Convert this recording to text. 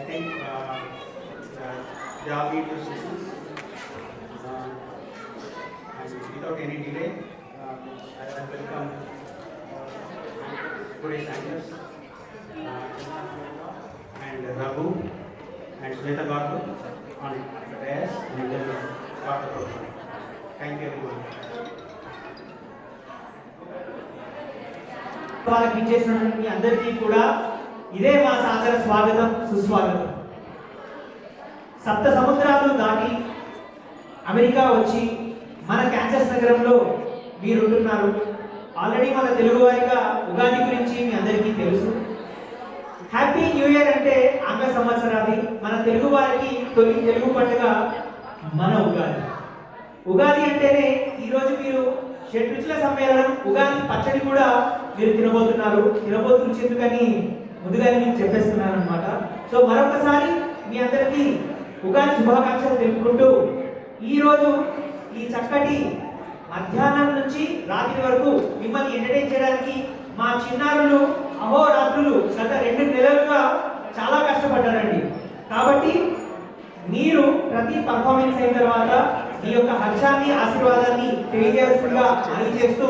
I think uh, uh, the job is to succeed. Uh, and without any delay, uh, I I welcome uh, today's anchors, uh, and Raghu and Sweta Garu on the dais and then start the program. Thank you everyone. వాళ్ళకి ఇచ్చేసినటువంటి మీ అందరికీ కూడా ఇదే మా సాదర స్వాగతం సుస్వాగతం. సప్త సముద్రాలు దాటి అమెరికా వచ్చి మన క్యాన్సర్ నగరంలో మీరుంటున్నారు. ఆల్రెడీ మన తెలుగువారిగా ఉగాది గురించి మీ అందరికీ తెలుసు. హ్యాపీ న్యూ ఇయర్ అంటే ఆంగ్ల సంవత్సరాది మన తెలుగు వారికి తొలి తెలుగు పండుగ మన ఉగాది. ఉగాది అంటేనే ఈరోజు మీరు షడ్రుచుల సమ్మేళనం ఉగాది పచ్చడి కూడా మీరు తినబోతున్నారు. తినబోతున్న ఎందుకని ముందుగానే మీకు చెప్పేస్తున్నాను అనమాట సో మరొకసారి మీ అందరికీ ఉగాది శుభాకాంక్షలు తెలుపుకుంటూ ఈరోజు ఈ చక్కటి మధ్యాహ్నం నుంచి రాత్రి వరకు మిమ్మల్ని ఎంటర్టైన్ చేయడానికి మా చిన్నారులు అహోరాత్రులు గత రెండు నెలలుగా చాలా కష్టపడ్డారండి. కాబట్టి మీరు ప్రతి పర్ఫార్మెన్స్ అయిన తర్వాత మీ యొక్క హర్షాన్ని ఆశీర్వాదాన్ని తెలియజేయాల్సిందిగా మనవి చేస్తూ